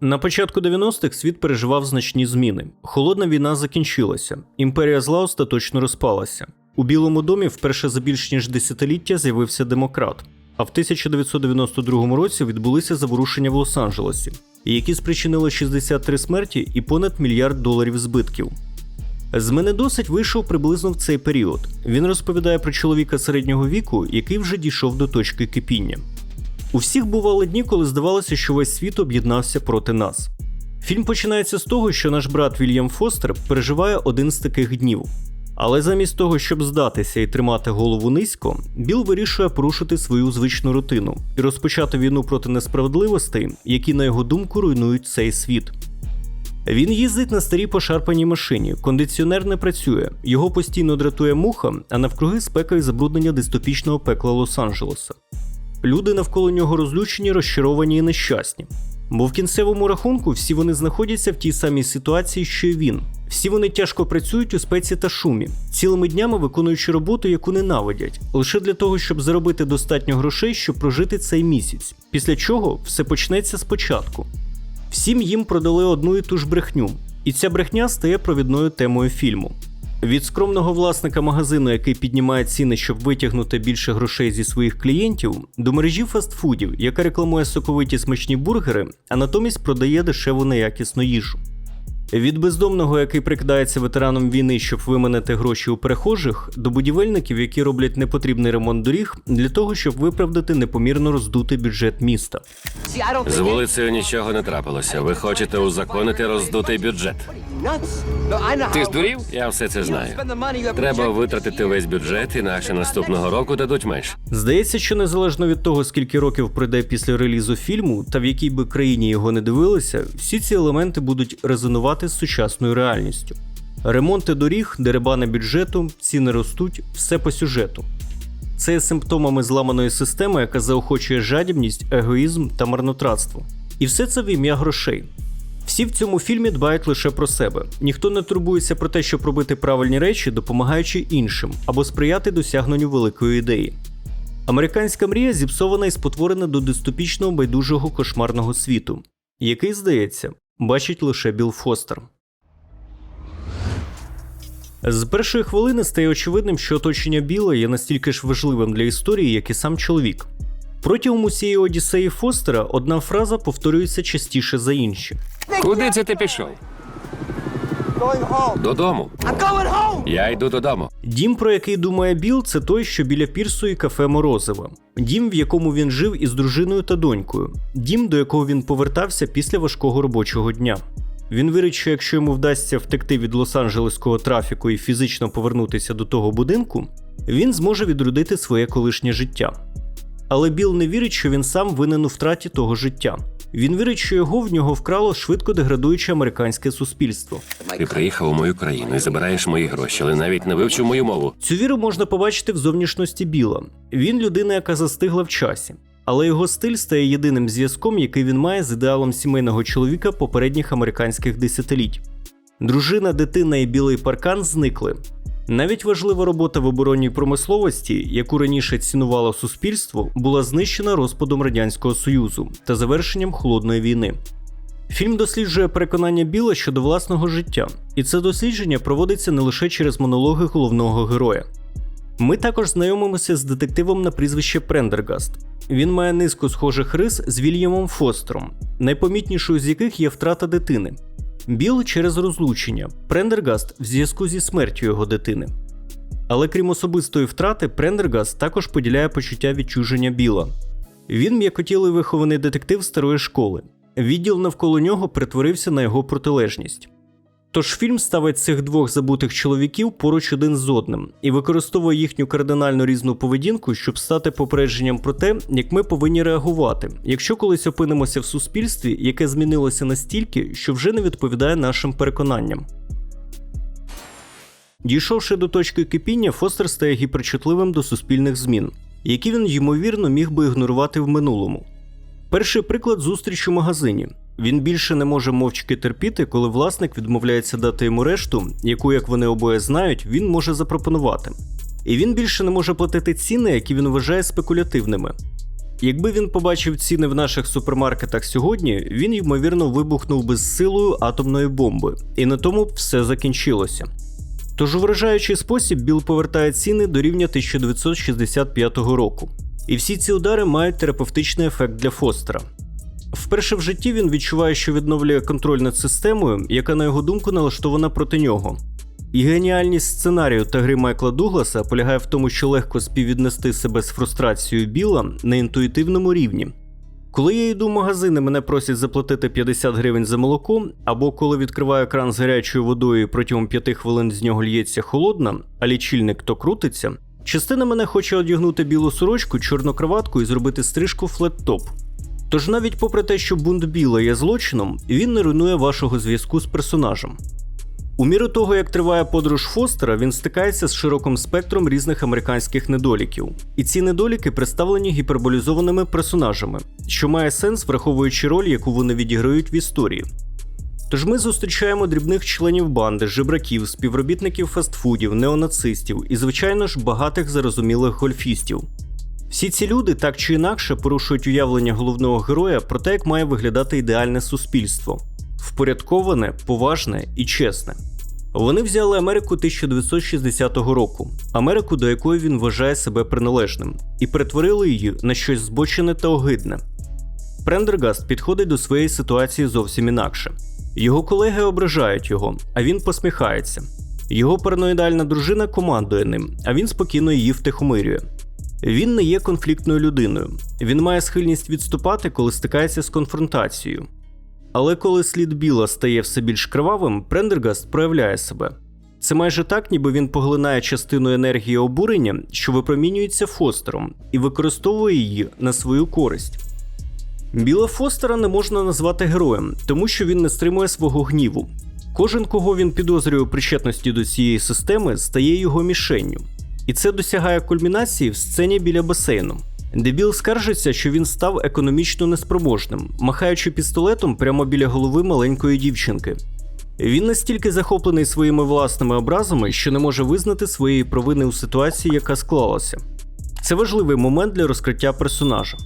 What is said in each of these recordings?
На початку 90-х світ переживав значні зміни. Холодна війна закінчилася, імперія зла остаточно розпалася. У Білому домі вперше за більш ніж десятиліття з'явився демократ. А в 1992 році відбулися заворушення в Лос-Анджелесі, які спричинили 63 смерті і понад мільярд доларів збитків. З мене досить вийшов приблизно в цей період. Він розповідає про чоловіка середнього віку, який вже дійшов до точки кипіння. У всіх бували дні, коли здавалося, що весь світ об'єднався проти нас. Фільм починається з того, що наш брат Вільям Фостер переживає один з таких днів. Але замість того, щоб здатися і тримати голову низько, Біл вирішує порушити свою звичну рутину і розпочати війну проти несправедливостей, які, на його думку, руйнують цей світ. Він їздить на старій пошарпаній машині, кондиціонер не працює, його постійно дратує муха, а навкруги спека і забруднення дистопічного пекла Лос-Анджелеса. Люди навколо нього розлючені, розчаровані і нещасні. Бо в кінцевому рахунку всі вони знаходяться в тій самій ситуації, що й він. Всі вони тяжко працюють у спеці та шумі, цілими днями виконуючи роботу, яку ненавидять, лише для того, щоб заробити достатньо грошей, щоб прожити цей місяць. Після чого все почнеться спочатку. Всім їм продали одну і ту ж брехню, і ця брехня стає провідною темою фільму. Від скромного власника магазину, який піднімає ціни, щоб витягнути більше грошей зі своїх клієнтів, до мережі фастфудів, яка рекламує соковиті смачні бургери, а натомість продає дешеву неякісну їжу. Від бездомного, який прикидається ветераном війни, щоб виманити гроші у перехожих, до будівельників, які роблять непотрібний ремонт доріг для того, щоб виправдати непомірно роздутий бюджет міста. З вулицею нічого не трапилося. Ви хочете узаконити роздутий бюджет. Ти здурів? Я все це знаю. Треба витратити весь бюджет, інакше наступного року дадуть менше. Здається, що незалежно від того, скільки років пройде після релізу фільму, та в якій би країні його не дивилися, всі ці елементи будуть резонувати з сучасною реальністю. Ремонти доріг, дерибани бюджету, ціни ростуть, все по сюжету. Це є симптомами зламаної системи, яка заохочує жадібність, егоїзм та марнотратство. І все це в ім'я грошей. Всі в цьому фільмі дбають лише про себе. Ніхто не турбується про те, щоб робити правильні речі, допомагаючи іншим або сприяти досягненню великої ідеї. Американська мрія зіпсована і спотворена до дистопічного байдужого кошмарного світу, який, здається, бачить лише Біл Фостер. З першої хвилини стає очевидним, що оточення Біла є настільки ж важливим для історії, як і сам чоловік. Протягом усієї Одіссеї Фостера одна фраза повторюється частіше за інші. Куди це ти пішов? Додому. Я йду додому. Дім, про який думає Біл, це той, що біля пірсу і кафе Морозива. Дім, в якому він жив із дружиною та донькою. Дім, до якого він повертався після важкого робочого дня. Він вірить, що якщо йому вдасться втекти від лос-анджелеського трафіку і фізично повернутися до того будинку, він зможе відродити своє колишнє життя. Але Біл не вірить, що він сам винен у втраті того життя. Він вірить, що його в нього вкрало швидко деградуюче американське суспільство. Ти приїхав у мою країну і забираєш мої гроші, але навіть не вивчив мою мову. Цю віру можна побачити в зовнішності Біла. Він людина, яка застигла в часі. Але його стиль стає єдиним зв'язком, який він має з ідеалом сімейного чоловіка попередніх американських десятиліть. Дружина, дитина і білий паркан зникли. Навіть важлива робота в оборонній промисловості, яку раніше цінувало суспільство, була знищена розпадом Радянського Союзу та завершенням холодної війни. Фільм досліджує переконання Біла щодо власного життя, і це дослідження проводиться не лише через монологи головного героя. Ми також знайомимося з детективом на прізвище Прендергаст. Він має низку схожих рис з Вільямом Фостером, найпомітнішою з яких є втрата дитини. Біл через розлучення, Прендергаст в зв'язку зі смертю його дитини. Але крім особистої втрати, Прендергаст також поділяє почуття відчуження Біла. Він м'якотілий вихований детектив старої школи. Відділ навколо нього перетворився на його протилежність. Тож фільм ставить цих двох забутих чоловіків поруч один з одним і використовує їхню кардинально різну поведінку, щоб стати попередженням про те, як ми повинні реагувати, якщо колись опинимося в суспільстві, яке змінилося настільки, що вже не відповідає нашим переконанням. Дійшовши до точки кипіння, Фостер стає гіперчутливим до суспільних змін, які він ймовірно міг би ігнорувати в минулому. Перший приклад зустріч у магазині. Він більше не може мовчки терпіти, коли власник відмовляється дати йому решту, яку, як вони обоє знають, він може запропонувати. І він більше не може платити ціни, які він вважає спекулятивними. Якби він побачив ціни в наших супермаркетах сьогодні, він ймовірно вибухнув би з силою атомної бомби, і на тому б все закінчилося. Тож у вражаючий спосіб Біл повертає ціни до рівня 1965 року. І всі ці удари мають терапевтичний ефект для Фостера. Вперше в житті він відчуває, що відновлює контроль над системою, яка, на його думку, налаштована проти нього. І геніальність сценарію та гри Майкла Дугласа полягає в тому, що легко співвіднести себе з фрустрацією Біла на інтуїтивному рівні. Коли я йду в магазин і мене просять заплатити 50 гривень за молоко, або коли відкриваю кран з гарячою водою і протягом 5 хвилин з нього лється холодна, а лічильник то крутиться, частина мене хоче одягнути білу сорочку, чорну краватку і зробити стрижку флет-топ. Тож навіть попри те, що бунт біла є злочином, він не руйнує вашого зв'язку з персонажем. У міру того, як триває подорож Фостера, він стикається з широким спектром різних американських недоліків. І ці недоліки представлені гіперболізованими персонажами, що має сенс, враховуючи роль, яку вони відіграють в історії. Тож ми зустрічаємо дрібних членів банди, жебраків, співробітників фастфудів, неонацистів і, звичайно ж, багатих зарозумілих гольфістів. Всі ці люди так чи інакше порушують уявлення головного героя про те, як має виглядати ідеальне суспільство впорядковане, поважне і чесне. Вони взяли Америку 1960 року, Америку, до якої він вважає себе приналежним, і перетворили її на щось збочене та огидне. Прендергаст підходить до своєї ситуації зовсім інакше. Його колеги ображають його, а він посміхається. Його параноїдальна дружина командує ним, а він спокійно її втихомирює. Він не є конфліктною людиною. Він має схильність відступати, коли стикається з конфронтацією. Але коли слід біла стає все більш кривавим, Прендергаст проявляє себе. Це майже так, ніби він поглинає частину енергії обурення, що випромінюється Фостером, і використовує її на свою користь. Біла Фостера не можна назвати героєм, тому що він не стримує свого гніву. Кожен, кого він підозрює у причетності до цієї системи, стає його мішенню. І це досягає кульмінації в сцені біля басейну. де Біл скаржиться, що він став економічно неспроможним, махаючи пістолетом прямо біля голови маленької дівчинки. Він настільки захоплений своїми власними образами, що не може визнати своєї провини у ситуації, яка склалася. Це важливий момент для розкриття персонажа.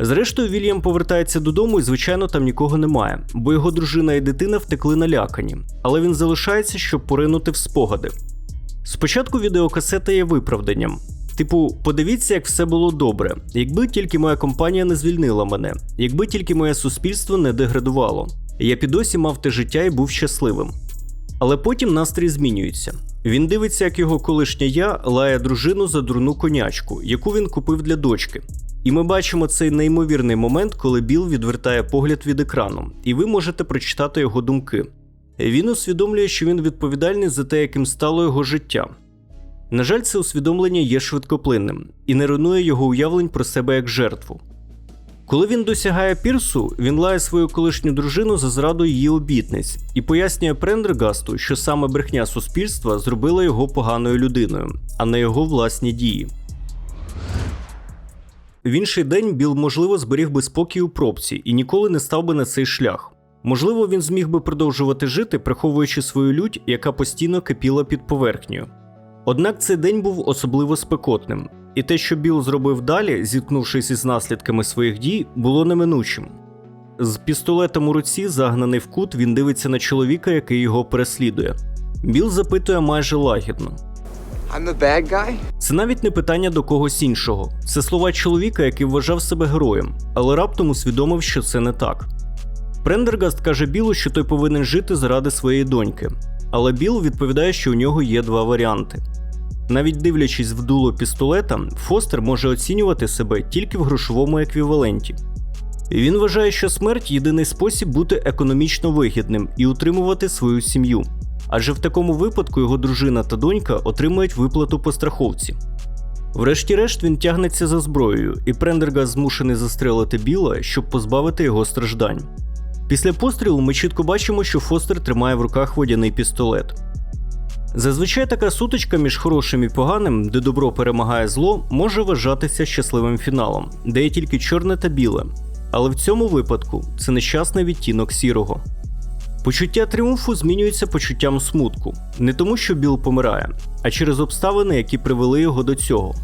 Зрештою, Вільям повертається додому і, звичайно, там нікого немає, бо його дружина і дитина втекли налякані, але він залишається, щоб поринути в спогади. Спочатку відеокасета є виправданням. Типу, подивіться, як все було добре, якби тільки моя компанія не звільнила мене, якби тільки моє суспільство не деградувало. Я під досі мав те життя і був щасливим. Але потім настрій змінюється. Він дивиться, як його колишня я лає дружину за дурну конячку, яку він купив для дочки. І ми бачимо цей неймовірний момент, коли Біл відвертає погляд від екрану, і ви можете прочитати його думки. Він усвідомлює, що він відповідальний за те, яким стало його життя. На жаль, це усвідомлення є швидкоплинним і не руйнує його уявлень про себе як жертву. Коли він досягає пірсу, він лає свою колишню дружину за зраду її обітниць і пояснює Прендергасту, що саме брехня суспільства зробила його поганою людиною, а не його власні дії. В інший день Біл, можливо, зберіг би спокій у пробці і ніколи не став би на цей шлях. Можливо, він зміг би продовжувати жити, приховуючи свою лють, яка постійно кипіла під поверхнею. Однак цей день був особливо спекотним, і те, що Біл зробив далі, зіткнувшись із наслідками своїх дій, було неминучим. З пістолетом у руці, загнаний в кут, він дивиться на чоловіка, який його переслідує. Біл запитує майже лагідно. I'm the bad guy? Це навіть не питання до когось іншого. Це слова чоловіка, який вважав себе героєм, але раптом усвідомив, що це не так. Прендергаст каже Білу, що той повинен жити заради своєї доньки. Але Біл відповідає, що у нього є два варіанти. Навіть дивлячись в дуло пістолета, Фостер може оцінювати себе тільки в грошовому еквіваленті. Він вважає, що смерть єдиний спосіб бути економічно вигідним і утримувати свою сім'ю. Адже в такому випадку його дружина та донька отримують виплату по страховці. Врешті-решт він тягнеться за зброєю, і Прендергаст змушений застрелити Біла, щоб позбавити його страждань. Після пострілу ми чітко бачимо, що Фостер тримає в руках водяний пістолет. Зазвичай така сутичка між хорошим і поганим, де добро перемагає зло, може вважатися щасливим фіналом, де є тільки чорне та біле. Але в цьому випадку це нещасний відтінок сірого. Почуття тріумфу змінюється почуттям смутку, не тому, що Біл помирає, а через обставини, які привели його до цього.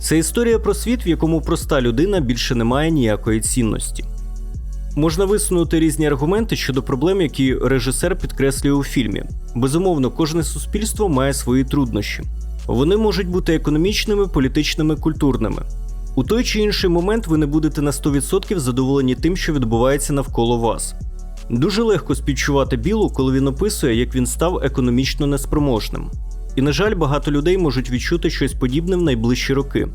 Це історія про світ, в якому проста людина більше не має ніякої цінності. Можна висунути різні аргументи щодо проблем, які режисер підкреслює у фільмі. Безумовно, кожне суспільство має свої труднощі. Вони можуть бути економічними, політичними, культурними. У той чи інший момент ви не будете на 100% задоволені тим, що відбувається навколо вас. Дуже легко співчувати білу, коли він описує, як він став економічно неспроможним. І, на жаль, багато людей можуть відчути щось подібне в найближчі роки.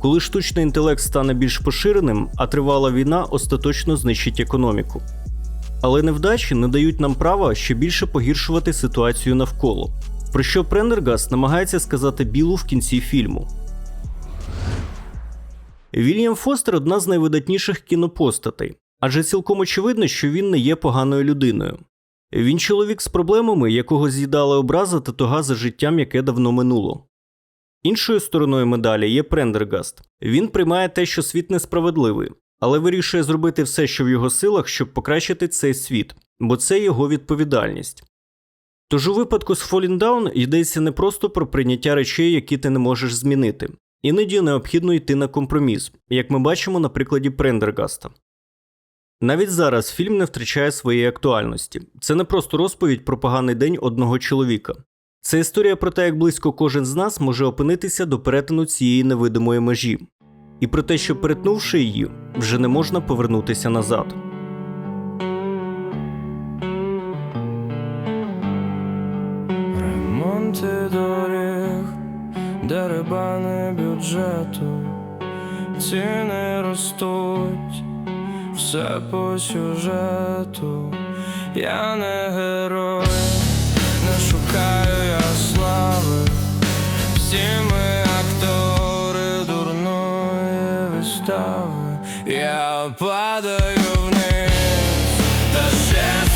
Коли штучний інтелект стане більш поширеним, а тривала війна остаточно знищить економіку. Але невдачі не дають нам права ще більше погіршувати ситуацію навколо. Про що Прендергаст намагається сказати Білу в кінці фільму. Вільям Фостер одна з найвидатніших кінопостатей, адже цілком очевидно, що він не є поганою людиною. Він чоловік з проблемами, якого з'їдала образа та туга за життям, яке давно минуло. Іншою стороною медалі є Прендергаст. Він приймає те, що світ несправедливий, але вирішує зробити все, що в його силах, щоб покращити цей світ, бо це його відповідальність. Тож у випадку з Falling Down йдеться не просто про прийняття речей, які ти не можеш змінити. Іноді необхідно йти на компроміс, як ми бачимо на прикладі Прендергаста. Навіть зараз фільм не втрачає своєї актуальності. Це не просто розповідь про поганий день одного чоловіка. Це історія про те, як близько кожен з нас може опинитися до перетину цієї невидимої межі, і про те, що перетнувши її, вже не можна повернутися назад. Ремонти доріг, дерибани бюджету, ціни ростуть, все по сюжету. Я не герой, всі ми актори дурної вистави, я падаю вниз та.